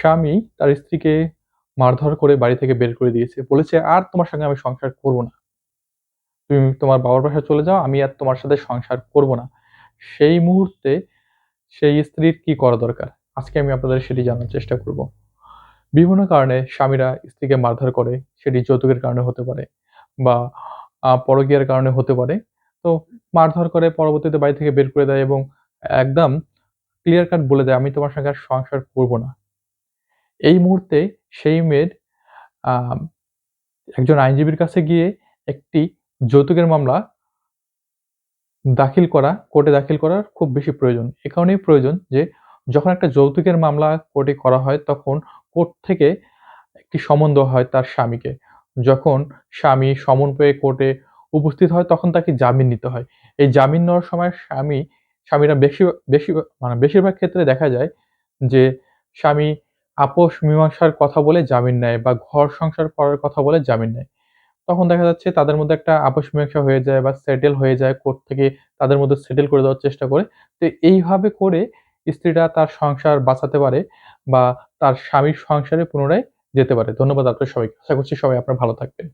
স্বামী তার স্ত্রীকে মারধর করে বাড়ি থেকে বের করে দিয়েছে। বলেছে, "আর তোমার সঙ্গে আমি সংসার করব না। তুমি তোমার বাবার বাসায় চলে যাও। আমি আর তোমার সাথে সংসার করব না।" সেই মুহূর্তে সেই স্ত্রীর কি করা দরকার? আজকে আমি আপনাদের সেটি জানার চেষ্টা করব। বিভিন্ন কারণে স্বামীরা স্ত্রীকে মারধর করে। সেটি যৌতুকের কারণে হতে পারে বা পরকীয়ার কারণে হতে পারে। তো মারধর করে পরবর্তীতে বাড়ি থেকে বের করে দেয় এবং একদম ক্লিয়ার কাট বলে দেয়, "আমি তোমার সঙ্গে আর সংসার করব না।" এই মুহূর্তে সেই মেয়ের একজন আইনজীবীর কাছে গিয়ে একটি যৌতুকের মামলা দাখিল করা, কোর্টে দাখিল করার খুব বেশি প্রয়োজন। এ কারণেই প্রয়োজন যে যখন একটা যৌতুকের মামলা কোর্টে করা হয় তখন কোর্ট থেকে একটি সমন দেওয়া হয় তার স্বামীকে। যখন স্বামী সমন পেয়ে কোর্টে উপস্থিত হয় তখন তাকে জামিন নিতে হয়। এই জামিন নেওয়ার সময় স্বামী স্বামীরা বেশি বেশি মানে বেশিরভাগ ক্ষেত্রে দেখা যায় যে স্বামী আপোস মীমাংসার কথা বলে জামিন নেয় বা ঘর সংসার করার কথা বলে জামিন নেয়। তখন দেখা যাচ্ছে তাদের মধ্যে একটা আপোষ মীমাংসা হয়ে যায় বা সেটেল হয়ে যায়। কোর্ট থেকে তাদের মধ্যে সেটেল করে দেওয়ার চেষ্টা করে। তো এইভাবে করে স্ত্রীরা তার সংসার বাঁচাতে পারে বা তার স্বামীর সংসারে পুনরায় যেতে পারে। ধন্যবাদ আপনার সবাইকে। আশা করছি সবাই আপনার ভালো থাকবেন।